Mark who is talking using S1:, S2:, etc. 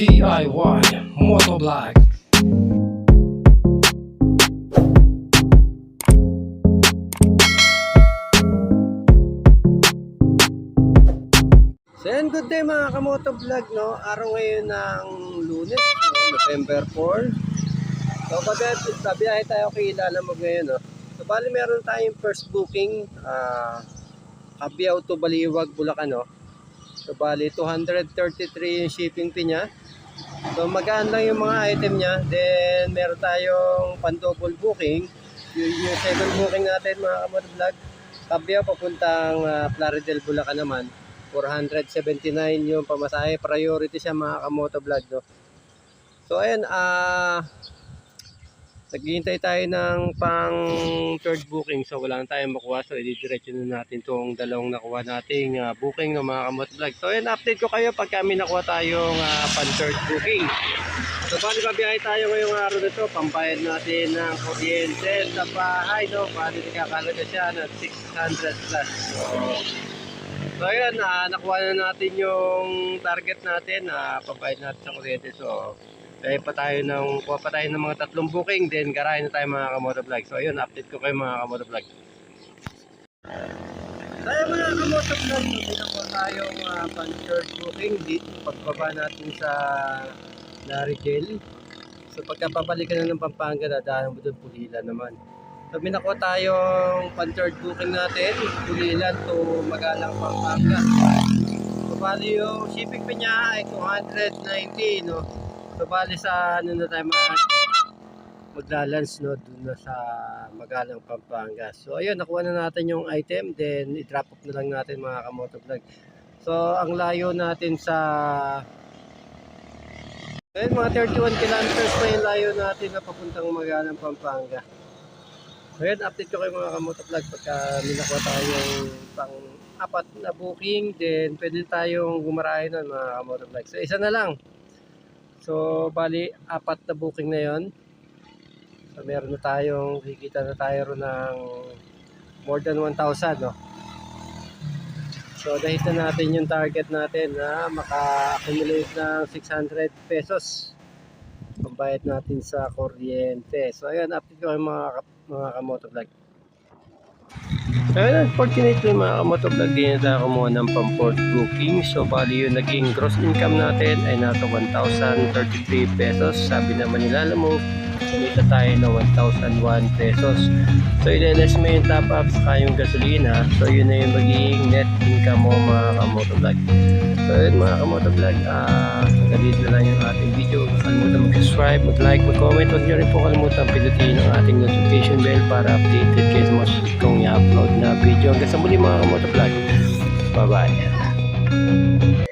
S1: DIY Motovlog
S2: So yan, good day mga kamoto vlog, no? Araw ngayon ng lunes, no? November 4. So kabiyahe tayo kay Ilalamog ngayon, no? So bali meron tayong first booking, ah, Kabiyaw to Baliwag, Bulacan, no? So bali 233 yung shipping fee niya. So magaan lang yung mga item niya. Then meron tayong pan-double booking. Yung, yung second booking natin mga kamoto vlog, Kabiyaw papuntang ah, Plaridel, Bulacan naman. 479 yung pamasahe. Priority siya mga kamoto vlog, no? So, ayan, ah... naghihintay tayo ng pang third booking. So, wala na tayong makuha. So, i-diretso na natin itong dalawang nakuha nating ah, booking ng mga kamoto vlog. So, ayan, update ko kayo pag kami nakuha tayong ah, pang third booking. So, bali babiyahe tayo ngayong araw na ito. Pambayad natin ng kuryente sa bahay, no? Bali, nakakalaga siya ng 600 plus. So, So ayun, ah, nakuha na natin yung target natin na pambayad natin sa kuryente. So, kaya pa tayo ng, kuha pa tayo ng mga tatlong booking, then garahin na tayo mga kamoto vlog. So ayun, update ko kayo mga kamoto vlog. Tayo mga kamoto vlog, pinakuha tayong uh, pan-third booking dito, pagbaba natin sa Larigel. So pagka babalik ka na ng Pampanga, dadaan mo doon Pulila naman. So minakuha tayong pan-third booking natin, Pulilan to Magalang, Pampanga. So bali yung shipping fee niya ay 290, no? So bali sa ano na tayo mga maglalans no doon na sa Magalang Pampanga. So ayun nakuha na natin yung item then i-drop off na lang natin mga kamoto vlog. So ang layo natin sa Ayun mga 31 kilometers pa yung layo natin na papuntang Magalang Pampanga. So yun, update ko kayo mga kamoto vlog pagka minakuha tayong pang apat na booking then pwede tayong gumarahe nun mga kamoto vlog. So isa na lang. So bali apat na booking na yon. So meron na tayong kikita na tayo ng more than 1,000 no. So dahil na natin yung target natin na maka-accumulate ng 600 pesos pambayad natin sa kuryente. So ayun, update ko kayo mga, mga kamoto vlog. So ayun, unfortunately mga kamoto vlog, di na kumuha ng pang-port booking. So bali yung naging gross income natin ay nasa 1,033 pesos. Sabi naman nila, alam mo, kumita tayo ng 1,001 pesos. So ileles mo yung top up saka yung gasolina. So yun na yung magiging net income mo mga kamoto vlog. So yun mga kamoto vlog, ah, hanggang dito na lang yung ating video. Huwag kalimutan mag-subscribe, mag-like, mag-comment. Huwag nyo rin po kalimutan pindutin ang ating notification bell para updated kayo sa mga susunod kong i-upload na video. Hanggang sa muli mga kamoto vlog. Bye-bye.